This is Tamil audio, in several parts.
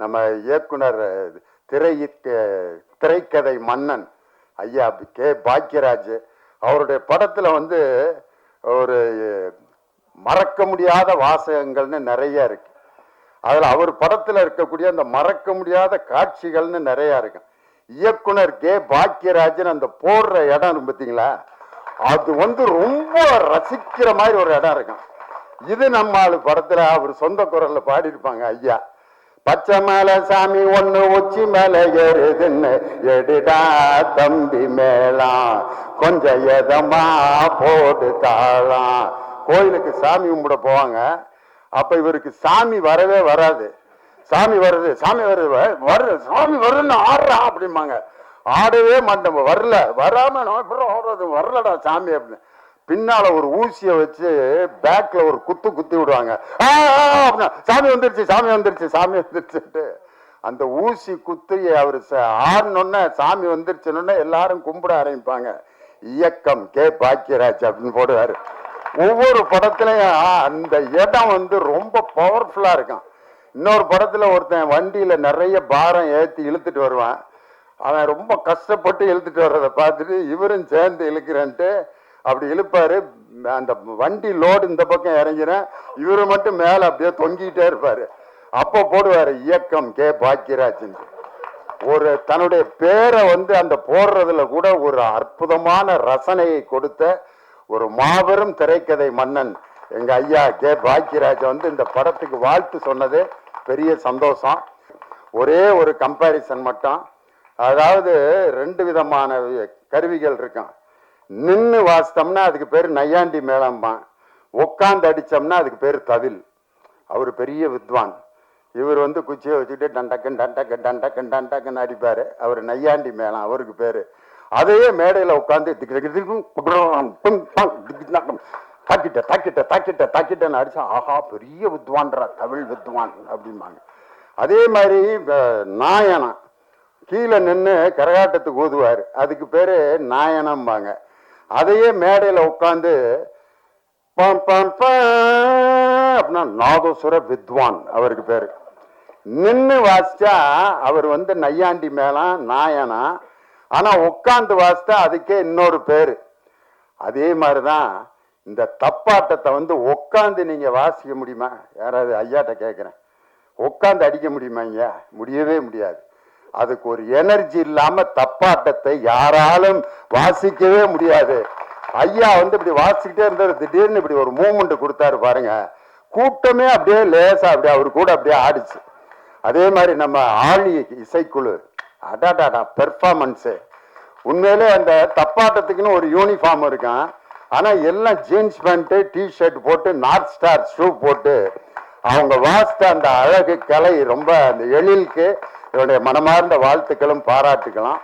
நம்ம இயக்குனர் திரை திரைக்கதை மன்னன் ஐயா கே. பாக்யராஜ் அவருடைய படத்தில் வந்து ஒரு மறக்க முடியாத வாசகங்கள்னு நிறையா இருக்கு. அதில் அவர் படத்தில் இருக்கக்கூடிய அந்த மறக்க முடியாத காட்சிகள்னு நிறையா இருக்கு. இயக்குனர் கே. பாக்யராஜன் அந்த போடுற இடம் பார்த்தீங்களா அது வந்து ரொம்ப ரசிக்கிற மாதிரி ஒரு இடம் இருக்கும் இது நம்ம ஆளு அவர் சொந்த குரலில் பாடியிருப்பாங்க ஐயா. பச்சை மேல சாமி ஒண்ணு உச்சி மேல ஏறுதுன்னு எடுடா தம்பி மேலாம். கொஞ்சம் எதமா போட்டு தாளாம் கோயிலுக்கு சாமி கும்பிட போவாங்க. அப்ப இவருக்கு சாமி வரவே வராது. சாமி வருது சாமி வருது வருது சாமி வருதுன்னு ஆடுறா அப்படிம்பாங்க. ஆடவே மாட்டோம் வரல. வராம நான் ஆடுறது வரலடா சாமி அப்படின்னு. பின்னால ஒரு ஊசியை வச்சு பேக்ல ஒரு குத்து குத்தி விடுவாங்க. ஆ, ஆ, சாமி வந்துருச்சு சாமி வந்துருச்சு சாமி வந்துருச்சுட்டு அந்த ஊசி குத்தி அவர் ஆடணுன்னே சாமி வந்துருச்சுன்னு எல்லாரும் கும்பிட ஆரம்பிப்பாங்க. இயக்கம் கே. பாக்கியராஜ் அப்படின்னு போடுவாரு. ஒவ்வொரு படத்துலயும் அந்த இடம் வந்து ரொம்ப பவர்ஃபுல்லா இருக்கும். இன்னொரு படத்துல ஒருத்தன் வண்டியில நிறைய பாரம் ஏத்தி இழுத்துட்டு வருவான். அவன் ரொம்ப கஷ்டப்பட்டு இழுத்துட்டு வர்றதை பார்த்துட்டு இவரும் சேர்ந்து இழுக்கிறேன்ட்டு அப்படி இழுப்பாரு. அந்த வண்டி லோடு இந்த பக்கம் இறங்கினேன் இவர் மட்டும் மேல அப்படியே தொங்கிட்டே இருப்பாரு. அப்போ போடுவாரு இயக்கம் கே. பாக்கியராஜன். ஒரு தன்னுடைய பேரை வந்து அந்த போடுறதுல கூட ஒரு அற்புதமான ரசனையை கொடுத்த ஒரு மாபெரும் திரைக்கதை மன்னன் எங்க ஐயா கே. பாக்கியராஜ் வந்து இந்த படத்துக்கு வாழ்த்து சொன்னது பெரிய சந்தோஷம். ஒரே ஒரு கம்பாரிசன் மட்டும். அதாவது ரெண்டு விதமான கருவிகள் இருக்கான். நின்று வாசித்தோம்னா அதுக்கு பேர் நையாண்டி மேளம்பான். உட்காந்து அடித்தோம்னா அதுக்கு பேர் தவில். அவர் பெரிய வித்வான். இவர் வந்து குச்சியை வச்சுட்டு டண்டக்கன் டண்டக்கன் டண்டக்கன் டண்டக்கன் அடிப்பார். அவர் நையாண்டி மேளம் அவருக்கு பேர். அதையே மேடையில் உட்காந்து தாக்கிட்ட தாக்கிட்ட தாக்கிட்ட தாக்கிட்டன்னு அடிச்சா ஆஹா பெரிய வித்வான்றா தமிழ் வித்வான் அப்படிம்பாங்க. அதே மாதிரி நாயனம் கீழே நின்று கரகாட்டத்துக்கு ஓதுவார் அதுக்கு பேர் நாயனம்பாங்க. அதையே மேடையில உட்காந்து பம் பம் ப அப்படின்னா நாதசுர வித்வான் அவருக்கு பேரு. நின்று வாசிச்சா அவர் வந்து நையாண்டி மேலாம் நாயனா. ஆனா உட்காந்து வாசிச்சா அதுக்கே இன்னொரு பேரு. அதே மாதிரிதான் இந்த தப்பாட்டத்தை வந்து உட்காந்து நீங்க வாசிக்க முடியுமா? யாராவது ஐயாட்ட கேட்குறேன் உட்காந்து அடிக்க முடியுமா ஐயா முடியவே முடியாது. அதுக்கு ஒரு எனர்ஜி இல்லாம தப்பாட்டத்தை யாராலும் வாசிக்கவே முடியாது. ஐயா வந்து இப்படி வாசிக்கிட்டே இருந்தார். திடீர்னு இப்படி ஒரு மூமெண்ட் கொடுத்தாரு பாருங்க. கூட்டமே அப்படியே லேசா அப்படியே அவர் கூட அப்படியே ஆடிச்சு. அதே மாதிரி நம்ம ஆழி இசைக்குழு. அடாடாடா பெர்ஃபார்மன்ஸு உண்மையிலே அந்த தப்பாட்டத்துக்குன்னு ஒரு யூனிஃபார்ம் இருக்கான். ஆனால் எல்லாம் ஜீன்ஸ் பேண்ட்டு டிஷர்ட் போட்டு நார்த் ஸ்டார் ஷூ போட்டு அவங்க வாசித்த அந்த அழகு கலை ரொம்ப அந்த எழிலுக்கு என்னுடைய மனமார்ந்த வாழ்த்துக்களும் பாராட்டுக்கலாம்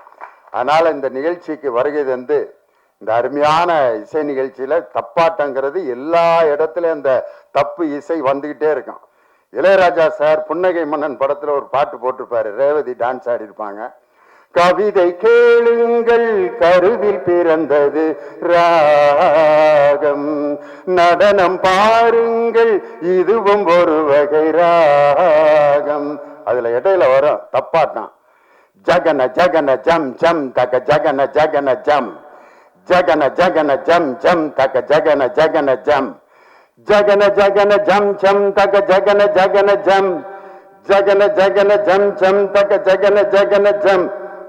அதனால் இந்த நிகழ்ச்சிக்கு வருகை தந்து இந்த அருமையான இசை நிகழ்ச்சியில் தப்பாட்டங்கிறது எல்லா இடத்துலையும் அந்த தப்பு இசை வந்துக்கிட்டே இருக்கும். இளையராஜா சார் புன்னகை மன்னன் படத்தில் ஒரு பாட்டு போட்டிருப்பாரு ரேவதி டான்ஸ் ஆடிருப்பாங்க கவிதை கேளுங்கள் கருவில் பிறந்தது ராகம். நடனம் பாருங்கள் இதுவும் ஒரு வகை ராகம். அதுல இடையில வரும் தப்பாட்டம். ஜகன ஜகன ஜம் ஜம் தக ஜகன ஜகன ஜம். ஜகன ஜகன ஜம் ஜம் தக ஜகன ஜகன ஜம். ஜகன ஜகன ஜம் ஜம் தக ஜகன ஜகன ஜம். ஜகன ஜகன ஜம் ஜம் தக ஜகன ஜகன ஜம்.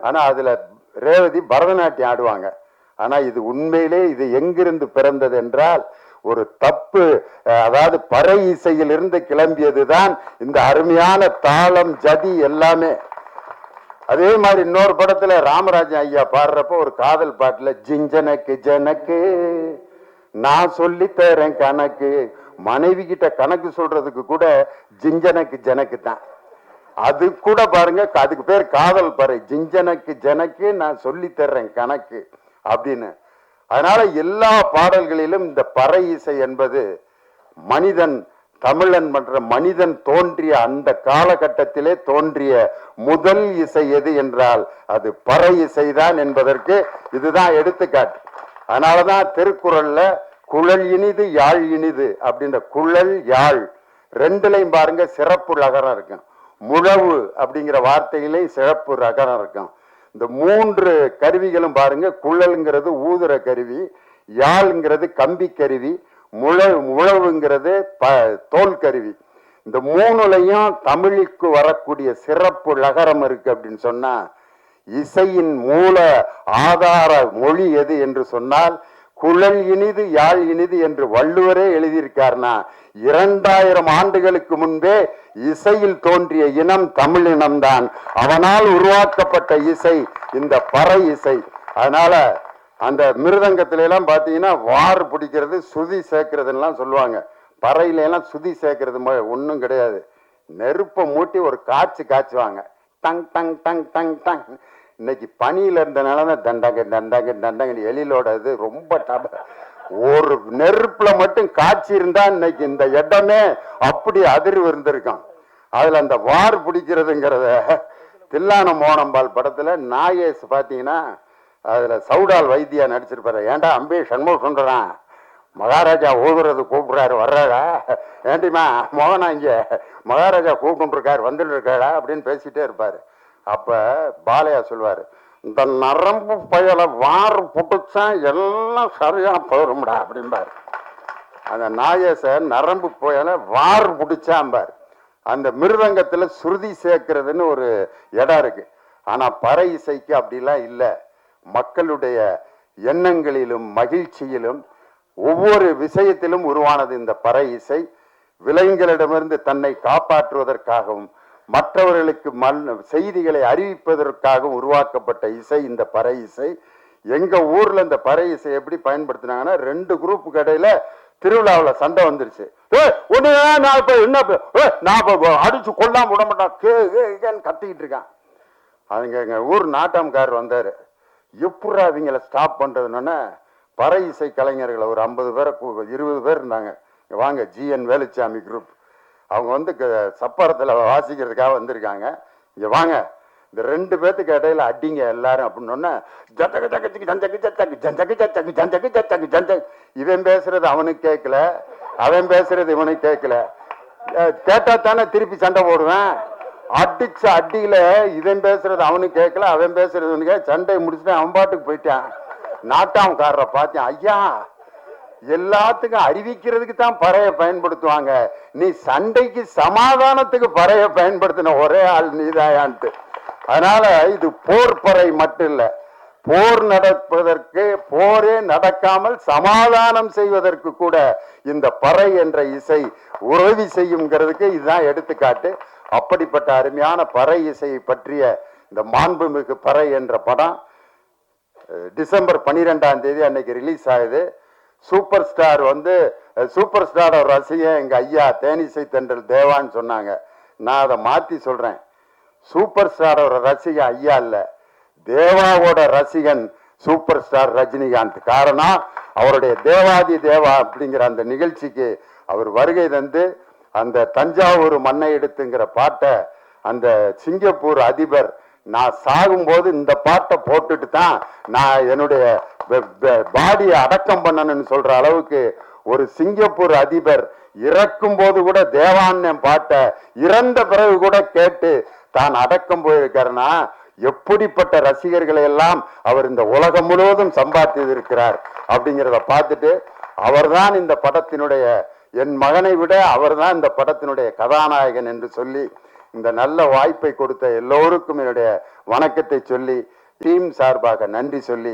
ஆனா அதுல ரேவதி பரதநாட்டியம் ஆடுவாங்க. ஆனா இது உண்மையிலே இது எங்கிருந்து பிறந்தது என்றால் ஒரு தப்பு அதாவது பறை இசையிலிருந்து கிளம்பியதுதான் இந்த அருமையான தாளம் ஜதி எல்லாமே. அதே மாதிரி இன்னொரு படத்துல ராமராஜன் ஐயா பாடுறப்ப ஒரு காதல் பாட்டுல ஜிஞ்சனக்கு ஜனக்கு நான் சொல்லி தரேன் கணக்கு. மனைவி கிட்ட கணக்கு சொல்றதுக்கு கூட ஜிஞ்சனக்கு ஜனக்கு தான். அது கூட பாருங்க அதுக்கு பேர் காதல் பறை. ஜிஞ்சனக்கு ஜனக்கு நான் சொல்லி தர்றேன் கணக்கு. அப்படின்னு. அதனால எல்லா பாடல்களிலும் இந்த பறை இசை என்பது மனிதன் தமிழன் என்ற மனிதன் தோன்றிய அந்த காலகட்டத்திலே தோன்றிய முதல் இசை எது என்றால் அது பறை இசைதான் என்பதற்கு இதுதான் எடுத்துக்காட்டு. அதனாலதான் திருக்குறள்ல குழல் இனிது யாழ் இனிது அப்படின்ற குழல் யாழ் ரெண்டுலையும் பாருங்க சிறப்பு ரகரம் இருக்கும். முழவு அப்படிங்கிற வார்த்தையிலையும் சிறப்பு ரகரம் இருக்கும். இந்த மூன்று கருவிகளும் பாருங்க குழல்ங்கிறது ஊதுற கருவி யாழ்ங்கிறது கம்பி கருவி முழ முழவுங்கிறது ப தோல் கருவி. இந்த மூணுலையும் தமிழுக்கு வரக்கூடிய சிறப்பு லகரம் இருக்கு அப்படின்னு சொன்னா இசையின் மூல ஆதார மொழி எது என்று சொன்னால் குழல் இனிது யாழ் இனிது என்று வள்ளுவரே எழுதியிருக்காருனா இரண்டாயிரம் ஆண்டுகளுக்கு முன்பே இசையில் தோன்றிய இனம் தமிழ் இனம்தான். அவனால் உருவாக்கப்பட்ட இசை இந்த பறை இசை. அதனால அந்த மிருதங்கத்தில எல்லாம் பாத்தீங்கன்னா வார் பிடிக்கிறது சுதி சேர்க்கறதுலாம் சொல்லுவாங்க. பறையில எல்லாம் சுதி சேர்க்கறது ஒன்றும் கிடையாது. நெருப்பை மூட்டி ஒரு காய்ச்சி காய்ச்சுவாங்க. டங் டங் டங் டங் டங். இன்னைக்கு பனியில் இருந்தனால தான் தண்டாங்க தண்டாங்க தண்டாங்க எழிலோட இது ரொம்ப டப. ஒரு நெருப்பில் மட்டும் காய்ச்சி இருந்தா இன்னைக்கு இந்த இடமே அப்படி அதிர்வு இருந்திருக்கான். அதில் அந்த வார் பிடிக்கிறதுங்கிறத தில்லான மோனம்பால் படத்தில் நாகேஷ் பார்த்தீங்கன்னா அதில் சவுடால் வைத்தியா நடிச்சிருப்பாரு. ஏன்டா அம்பி சண்முக சொல்கிறான் மகாராஜா ஊதுறது கூப்பிடுறாரு வர்றாரா? ஏண்டிமா மோகனா இங்கே மகாராஜா கூப்பிட்டு இருக்காரு வந்துட்டு இருக்காரா அப்படின்னு பேசிகிட்டே இருப்பார். அப்போ பாலையா சொல்லுவார் இந்த நரம்பு பயலை வார் புட்டுச்சா எல்லாம் சரியாக போயிரும்டா அப்படிம்பாரு. அந்த நாயேச நரம்பு புயலை வார் பிடிச்சாம்பார். அந்த மிருதங்கத்தில் சுருதி சேர்க்கறதுன்னு ஒரு இடம் இருக்கு. ஆனால் பறை இசைக்கு அப்படிலாம் இல்லை. மக்களுடைய எண்ணங்களிலும் மகிழ்ச்சியிலும் ஒவ்வொரு விஷயத்திலும் உருவானது இந்த பறை இசை. விலங்குகளிடமிருந்து தன்னை காப்பாற்றுவதற்காகவும் மற்றவர்களுக்கு மண் செய்திகளை அறிவிப்பதற்காக உருவாக்கப்பட்ட இசை இந்த பறை இசை. எங்கள் ஊரில் இந்த பறை இசை எப்படி பயன்படுத்தினாங்கன்னா ரெண்டு குரூப் கடையில் திருவிழாவில் சண்டை வந்துருச்சு. ஏ ஒன்று நான் இப்போ என்ன இப்ப, நான் இப்போ அடிச்சு கொல்லாம விட மாட்டான். கே கேன்னு கத்திக்கிட்டு இருக்கான். அதுங்க எங்கள் ஊர் நாட்டாம்கார் வந்தார். எப்படா அவங்கள ஸ்டாப் பண்றதுன்னு பறை இசை கலைஞர்களை ஒரு ஐம்பது பேரை கூ- இருபது பேர் இருந்தாங்க. வாங்க ஜிஎன் வேலுச்சாமி குரூப் அவங்க வந்து சப்பரத்தில் வாசிக்கிறதுக்காக வந்திருக்காங்க இங்கே வாங்க இந்த ரெண்டு பேர்த்துக்கு இடையில அடிங்க எல்லாரும் அப்படின்னு சொன்னேன் ஜந்தக்கு ஜக்கி ஜந்தக்கு ஜத்தக்கு ஜந்தக்கு ஜத்தக்கு ஜந்தக்கு ஜத்தக்கு ஜந்தக்கு இவன் பேசுறது அவனுக்கு கேட்கல அவன் பேசுறது இவனுக்கு கேட்கல கேட்டா தானே திருப்பி சண்டை போடுவேன் அடிச்ச அடியில இவன் பேசுறது அவனுக்கு கேட்கல அவன் பேசுறது இவனுக்கு சண்டையை முடிச்சுட்டு அவன் பாட்டுக்கு போயிட்டான் நாட்டாம் காரரை பார்த்தேன் ஐயா எல்லாத்துக்கும் அறிவிக்கிறதுக்கு தான் பறைய பயன்படுத்துவாங்க. நீ சண்டைக்கு சமாதானத்துக்கு பறைய பயன்படுத்தின ஒரே ஆள் நீதாயான்ட்டு. அதனால இது போர் பறை மட்டும் இல்லை. போர் நடப்பதற்கு போரே நடக்காமல் சமாதானம் செய்வதற்கு கூட இந்த பறை என்ற இசை உதவி செய்யுங்கிறதுக்கு இதுதான் எடுத்துக்காட்டு. அப்படிப்பட்ட அருமையான பறை இசையை பற்றிய இந்த மாண்புமிகு பறை என்ற படம் டிசம்பர் பனிரெண்டாம் தேதி அன்னைக்கு ரிலீஸ் ஆகுது. சூப்பர் ஸ்டார் வந்து சூப்பர் ஸ்டாரோட ரசிகன் எங்கள் ஐயா தேனிசை தென்றல் தேவான்னு சொன்னாங்க. நான் அதை மாற்றி சொல்கிறேன் சூப்பர் ஸ்டாரோட ரசிகன் ஐயா இல்லை. தேவாவோட ரசிகன் சூப்பர் ஸ்டார் ரஜினிகாந்த். காரணம் அவருடைய தேவாதி தேவா அப்படிங்கிற அந்த நிகழ்ச்சிக்கு அவர் வருகை தந்து அந்த தஞ்சாவூர் மண்ணை எடுத்துங்கிற பாட்டை அந்த சிங்கப்பூர் அதிபர் நான் சாகும்போது இந்த பாட்டை போட்டுட்டு தான் நான் என்னுடைய பாடியை அடக்கம் பண்ணணும்னு சொல்ற அளவுக்கு ஒரு சிங்கப்பூர் அதிபர் இறக்கும் போது கூட தேவாண்ணன் பாட்டை இறந்த பிறகு கூட கேட்டு தான் அடக்கம் போயிருக்காருன்னா எப்படிப்பட்ட ரசிகர்களை எல்லாம் அவர் இந்த உலகம் முழுவதும் சம்பாதித்து இருக்கிறார் அப்படிங்கிறத பார்த்துட்டு அவர்தான் இந்த படத்தினுடைய என் மகனை விட அவர்தான் இந்த படத்தினுடைய கதாநாயகன் என்று சொல்லி இந்த நல்ல வாய்ப்பை கொடுத்த எல்லோருக்கும் என்னுடைய வணக்கத்தை சொல்லி டீம் சார்பாக நன்றி சொல்லி